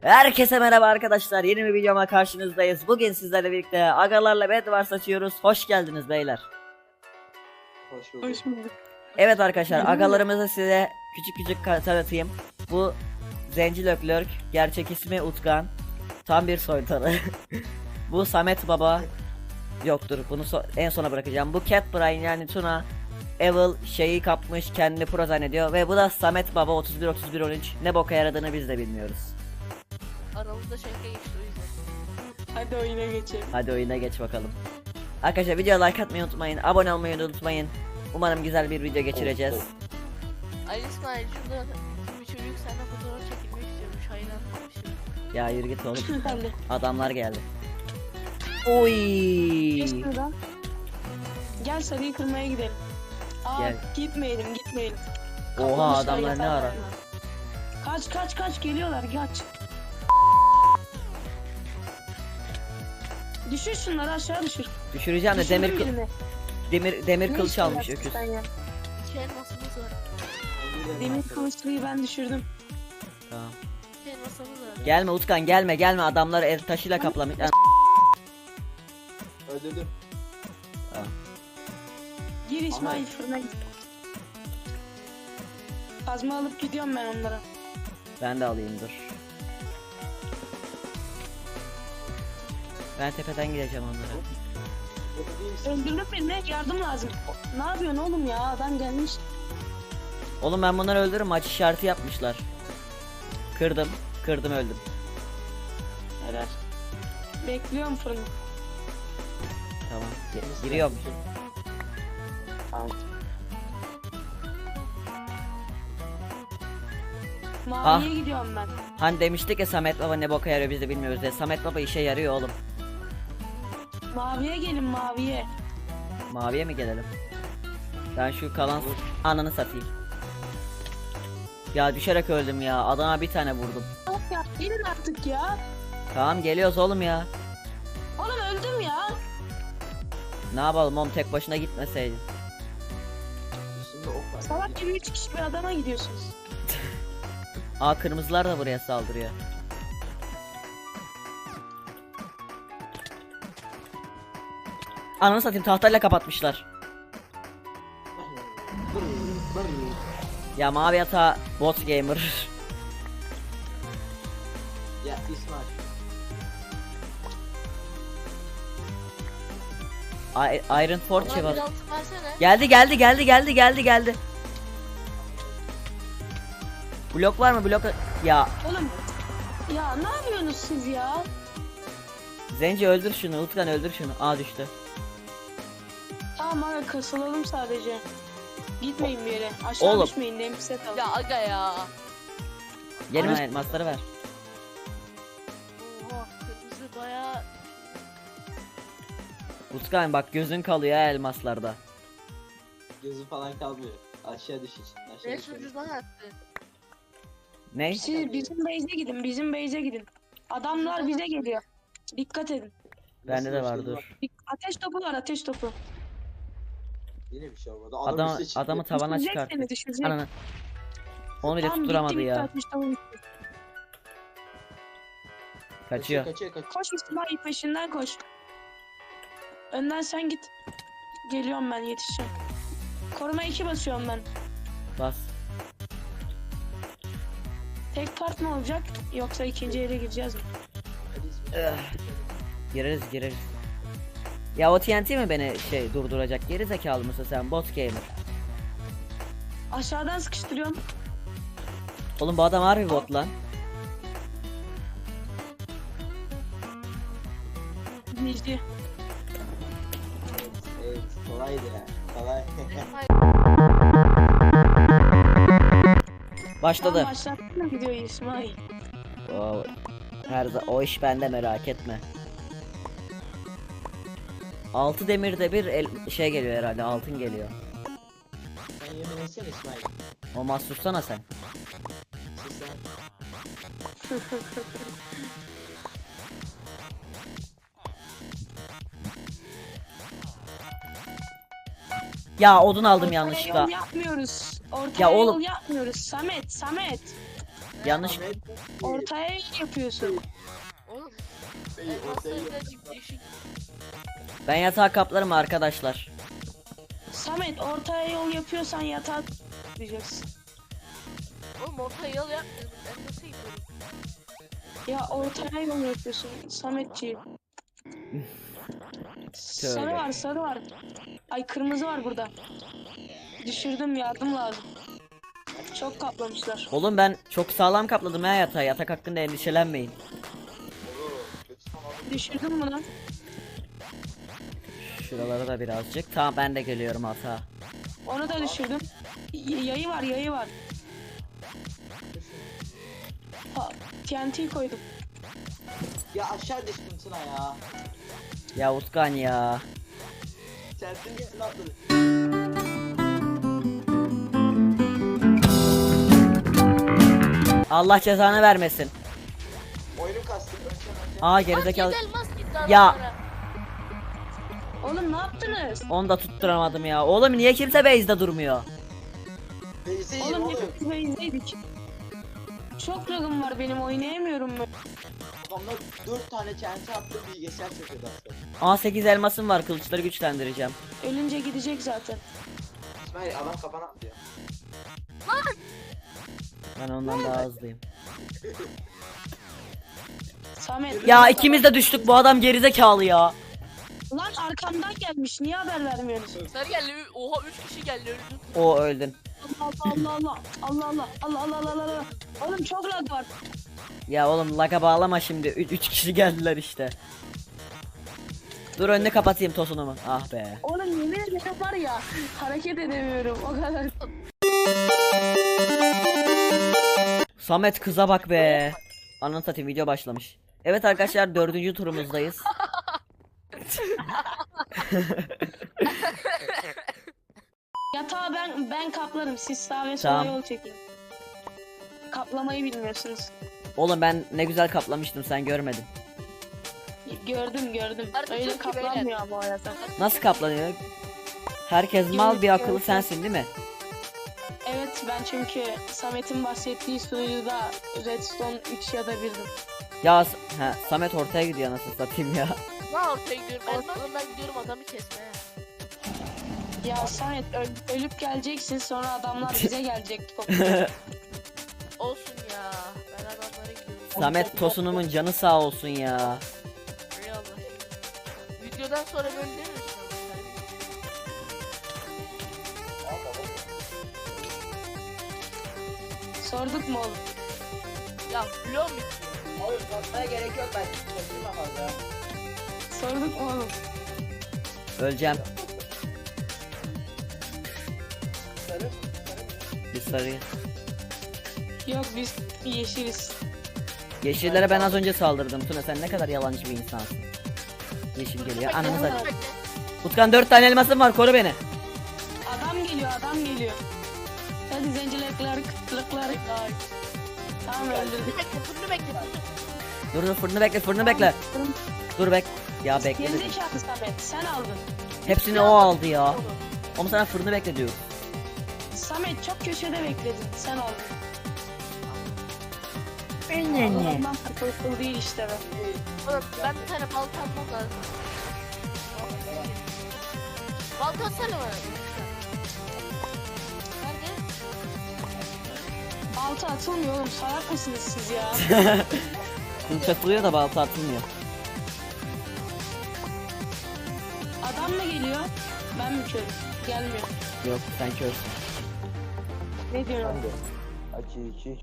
Herkese merhaba arkadaşlar. Yeni bir videoma karşınızdayız. Bugün sizlerle birlikte agalarla Bedwars açıyoruz. Hoş geldiniz beyler. Hoş bulduk. Hoş bulduk. Evet arkadaşlar agalarımızı size küçük küçük tanıtayım. Bu Zenci Löklörk. Gerçek ismi Utkan. Tam bir soytarı. Bu Samet Baba. Yoktur bunu so- en sona bırakacağım. Bu Cat Brian yani Tuna. Evil şeyi kapmış kendini pro zannediyor ve bu da Samet Baba 31 31 13 ne boka yaradığını biz de bilmiyoruz. Aramızda şaka geçti o yüzden. Hadi oyuna geçelim. Hadi oyuna geç bakalım. Arkadaşlar videoya like atmayı unutmayın. Abone olmayı unutmayın. Umarım güzel bir video geçireceğiz. Ali İsmail şurada bir çocuk seninle fotoğraf çekilmek istiyormuş hayran olmuşum. Ya yürü git oğlum. Adamlar geldi. Oy. Gel sarıyı kırmaya gidelim. Aa Gel. gitmeyelim gitmeyelim. Oha adamlar ne ara? Kaç kaç kaç geliyorlar kaç. Düşür şunları aşağı düşür. Düşüreceğim de demir kıl- birini. demir demir Ne kılıç almış öküz. sen ya? İki elmasımız var. Demir kılıçlıyı ben düşürdüm. Tamam. İki elmasımız var. Gelme Utkan gelme gelme adamlar el taşıyla kaplamış. Lan, Öldürdüm. Gir İsmail fırına git. Kazma alıp gidiyorum ben onlara. Ben de alayım dur. Ben tepeden gideceğim onlara. Öldürdün beni yardım lazım. Ne yapıyorsun oğlum ya adam gelmiş. Oğlum ben bunları öldürürüm maç işareti yapmışlar. Kırdım. Kırdım öldüm. Helal. Bekliyorum fırını. Tamam. Ge- Giriyorum. Tamam. Maviye gidiyorum ben. Hani demiştik ya Samet Baba ne boka yarıyor biz de bilmiyoruz diye. Samet Baba işe yarıyor oğlum. Maviye gelin maviye. Maviye mi gelelim? Ben şu kalan ananı satayım. Ya düşerek öldüm ya. Adama bir tane vurdum. Ya gelin artık ya. Tamam geliyoruz oğlum ya. Oğlum öldüm ya. Ne yapalım oğlum tek başına gitmeseydin. Salak gibi 3 kişi bir adama gidiyorsunuz. Aa kırmızılar da buraya saldırıyor. Ananı satayım tahtayla kapatmışlar. Ya mavi yatağı bot gamer. Ya İsmail. I- Iron bir var. Geldi geldi geldi geldi geldi geldi. Blok var mı blok? Ya Oğlum ya ne yapıyorsunuz siz ya? Zenci öldür şunu Utkan öldür şunu. Aa düştü. Tamam aga kasılalım sadece. Gitmeyin bir yere. Aşağı Oğlum. düşmeyin neyim set alın. Ya aga ya. Gelin Ana- elmasları ver. Oha kırmızı baya Utkan bak gözün kalıyor ha elmaslarda. Gözü falan kalmıyor. Aşağı düşün. Aşağı ne düşün. sunucudan attı. Ne? Siz bizim base'e gidin bizim base'e gidin. Adamlar bize geliyor. Dikkat edin. Bende de var şey dur. Ateş topu var ateş topu. Yine bir şey olmadı. Adam üstüne çıktı. adamı tavana Düşürecek çıkarttı. seni düşürecek. Ananı. Onu bile Tamam, tutturamadı ya. bitti. Kaçıyor. Kaçıyor kaçıyor. Koş İsmail peşinden koş. Önden sen git. Geliyorum ben yetişeceğim. Koruma 2 basıyorum ben. Bas. Tek part mı olacak yoksa ikinci yere gireceğiz mi? Hadi İsmail. Eh. Gireriz gireriz. Ya o TNT mi beni şey durduracak? Geri zekalı mısın sen bot gamer? Aşağıdan sıkıştırıyorum. Oğlum bu adam harbi bot lan. Dinleyici. Evet kolaydı ya. Kolay. Başladı. Tamam başlattın mı videoyu İsmail? O, her o iş bende merak etme. Altı demirde bir el- şey geliyor herhalde altın geliyor. Sen yemin etsene İsmail. O mahsussana sen. Ya odun aldım Ortaya yanlışlıkla. yol yapmıyoruz. Ortaya Ya yol oğlum. yapmıyoruz. Samet, Samet. Yanlış. Ahmet, Ortaya yapıyorsun. Oğlum Bey. Ben yatağı kaplarım arkadaşlar. Samet ortaya yol yapıyorsan yatağa diyeceksin. Oğlum ortaya yol yapmıyorum. Ben nasıl gidiyorum? Ya ortaya yol yapıyorsun Sametciğim. sarı var sarı var. Ay kırmızı var burada. Düşürdüm yardım lazım. Çok kaplamışlar. Oğlum ben çok sağlam kapladım ha yatağı. Yatak hakkında endişelenmeyin. Düşürdüm bunu. Şuralara da birazcık. Tamam ben de geliyorum hata. Onu da düşürdüm. Y- yayı var yayı var. Ha, TNT koydum. Ya aşağı düştüm Tuna ya. Ya Utkan ya. Çentin üstüne atladı. Allah cezanı vermesin. Oyunu kastım. Önce önce. Aa gerizekalı. elmas gitti Ya. adamlara. Oğlum ne yaptınız? Onu da tutturamadım ya. Oğlum niye kimse base'de durmuyor? İyi Oğlum oğlum. hepimiz base'deydik. Çok lagım var benim oynayamıyorum ben. Adamlar 4 tane çenti attı bilgisayar çöküyordu aslında. Aa 8 elmasım var. Kılıçları güçlendireceğim. Ölünce gidecek zaten. İsmail adam kafana atlıyor. Ben ondan daha hızlıyım. Samet. Ya ikimiz de düştük. Bu adam gerizekalı ya. Lan arkamdan gelmiş. Niye haber vermiyorsunuz? Sarı geldi. Oha 3 kişi geldi öldü. O öldün. Allah Allah Allah. Allah Allah. Allah Allah Allah Allah Allah. Oğlum çok lag var. Ya oğlum laga bağlama şimdi. 3 kişi geldiler işte. Dur önünü kapatayım tosunumu. Ah be. Oğlum yemin ederim var ya. Hareket edemiyorum. O kadar. Samet kıza bak be. Ananı satayım video başlamış. Evet arkadaşlar dördüncü turumuzdayız. Yatağı ben ben kaplarım. Siz sağ ve sola Tamam. yol çekin. Kaplamayı bilmiyorsunuz. Oğlum ben ne güzel kaplamıştım sen görmedin. Gördüm gördüm. Artık Öyle çok iyi beyler. kaplanmıyor ama o yatak. Nasıl kaplanıyor? Herkes mal bir akıllı sensin değil mi? Evet ben çünkü Samet'in bahsettiği sunucuda Redstone 3 ya da 1'dim. Ya S- ha, Samet ortaya gidiyor nasıl satayım ya. Ne ortaya gidiyorum? Ben, ben gidiyorum adamı kesmeye. Ya Samet öl- ölüp geleceksin sonra adamlar bize gelecek. Olsun ya. Ben adamlara gidiyorum. Samet tosunumun canı sağ olsun ya. Eyvallah. Videodan sonra mi? Sorduk mu oğlum? Ya bloğum bitti. Oğlum kasmaya gerek yok ben. Kaçırma fazla. Sorduk mu oğlum? Öleceğim. Sarı. Bir sarıyı. Yok biz yeşiliz. Yeşillere ben az önce saldırdım. Tuna sen ne kadar yalancı bir insansın. Yeşil geliyor. Ananı satayım. Utkan 4 tane elmasım var koru beni. Adam geliyor adam geliyor. Hadi zencilikler kıtlıklar. Ay. Tamam öldürdük. Bekle, bunu bekle. Dur dur fırını bekle fırını bekle. Dur bek. Ya bekle. dedim. Gerizekalı Samet sen aldın. Hepsini o aldı ya. Ama sana fırını bekle diyor. Samet çok köşede bekledin sen aldın. Ne Adamdan takılsın değil işte be. Oğlum ben bir tane balta almam lazım. Balta atsana bana. Nerede? Balta atılmıyor oğlum salak mısınız siz ya? Kılıç atılıyor da balta atılmıyor. Adam mı geliyor? Ben mi körüm? Gelmiyor. Yok sen körsün. Ne diyorum? Açı içi.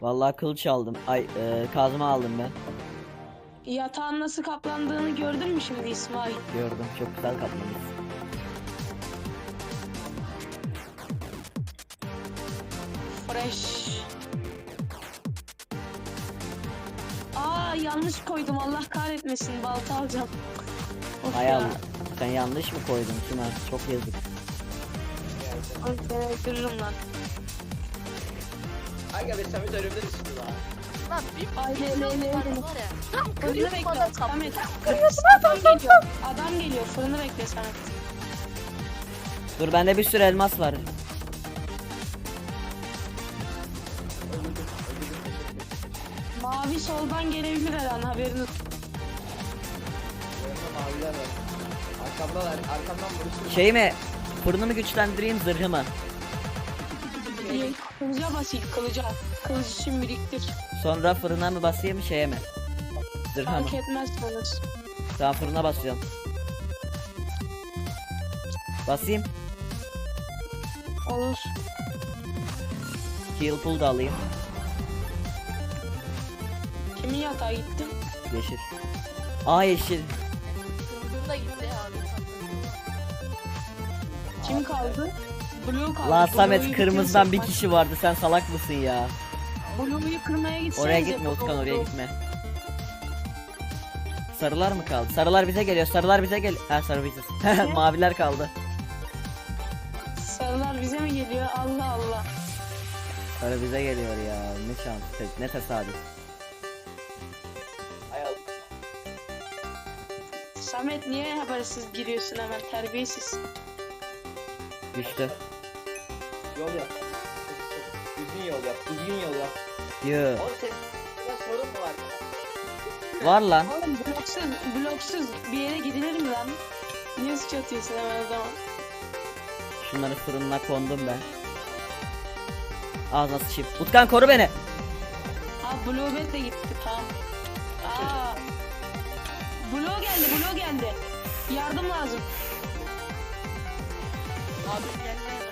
Vallahi kılıç aldım. Ay e, kazma aldım ben. Yatağın nasıl kaplandığını gördün mü şimdi İsmail? Gördüm çok güzel kaplamış. Aa yanlış koydum Allah kahretmesin balta alacağım. Of Hay ya. Allah. Sen yanlış mı koydun Tuna? Çok yazık. Ay, ben öldürürüm lan. Aga be Samet önümde düştü lan. Lan bir Ay, le, le, blok le, var ya. Tam Fırını kırıyorsun bekle adam kapıyı. Samet. Adam geliyor. Adam geliyor fırını bekle Samet. Dur bende bir sürü elmas var. Mavi soldan gelebilir her an haberiniz. Maviler var. Arkamdalar. Arkamdan vuruşuyor. Şey mi? Fırını mı güçlendireyim zırhı mı? İyi. Kılıca basayım kılıca. Kılıç için biriktir. Sonra fırına mı basayım şeye mi? Zırha mı? Fark etmez sanırız. Tamam fırına basıyorum. Basayım. Olur. Heal pool da alayım. Kimin yatağa gitti? Yeşil. Aa yeşil. Kırmızım da gitti abi. Kim kaldı? Blue kaldı. La Blue'yu Samet kırmızıdan bir kişi vardı sen salak mısın ya? Blue'yu kırmaya gitsenize. Oraya gitme Utkan oraya gitme. Sarılar mı kaldı? Sarılar bize geliyor. Sarılar bize gel. Ha sarı biziz. Maviler kaldı. Sarılar bize mi geliyor? Allah Allah. Sarı bize geliyor ya. Ne şans. Ne tesadüf. Samet niye habersiz giriyorsun hemen terbiyesiz. Düştü. Yol yap. Düzgün yol yap. Düzgün yol yap. Yoo. Oğlum senin burada sorun mu var? Var lan. Oğlum bloksuz, bloksuz bir yere gidilir mi lan? Niye suç atıyorsun hemen o zaman? Şunları fırınına kondum ben. Ağzına sıçayım. Utkan koru beni. Aa Blue Bet de gitti tamam. Aa. Blue geldi, Blue geldi. Yardım lazım. Abi gelmeye de.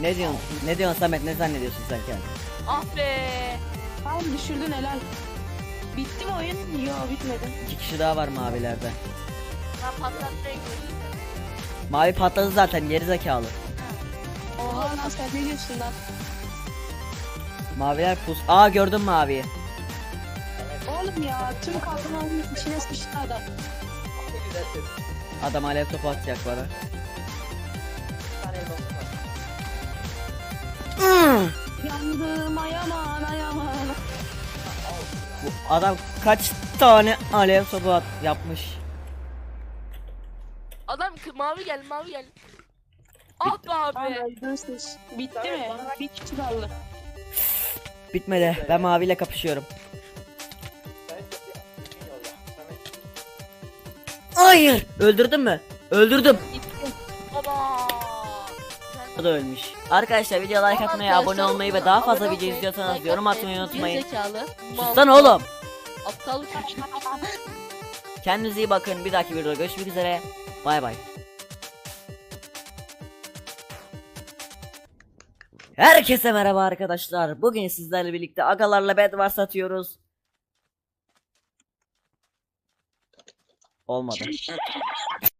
Ne diyorsun? Ne diyorsun Samet? Ne zannediyorsun sen kendini? Ah be. Tamam düşürdün helal. Bitti mi oyun? Yo bitmedi. İki kişi daha var mavilerde. Ben gidiyorum. Mavi patladı zaten geri zekalı. Oha lan sen ne diyorsun lan? Maviler pus. Aa gördüm maviyi. Oğlum ya tüm kalkanların içine sıçtı adam. Adam alev topu atacak bana. Yandım ayaman ayaman. Bu adam kaç tane alev topu at yapmış. Adam kı- mavi gel mavi gel. Ah be abi. Bitti mi? Bir kişi kaldı. Bitmedi. Ben maviyle kapışıyorum. Hayır. Öldürdün mü? Öldürdüm. Baba. O da ölmüş. Arkadaşlar videoya like atmayı, abone olmayı ve daha fazla video izliyorsanız yorum atmayı unutmayın. Zekalı. Sus lan oğlum. Aptal. Kendinize iyi bakın. Bir dahaki videoda görüşmek üzere. Bay bay. Herkese merhaba arkadaşlar. Bugün sizlerle birlikte agalarla Bedwars atıyoruz. Olmadı.